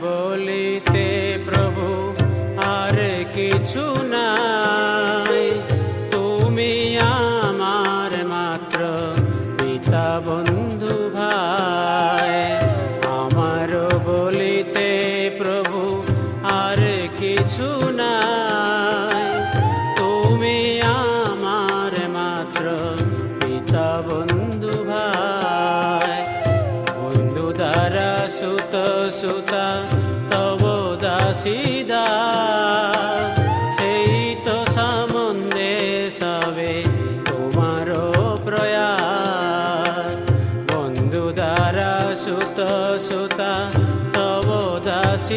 বলিতে প্রভু আর কিছু নাই। তুমি আমার মাত্র পিতা বন্ধু ভাই। আমার বলিতে প্রভু আর কিছু নাই। তুমি আমার মাত্র সুত, তব দাসী দাস সেই তো সামন্দে সবে তোমার প্রয়াস। বন্ধু দ্বারা সুত সুতা, তব দাস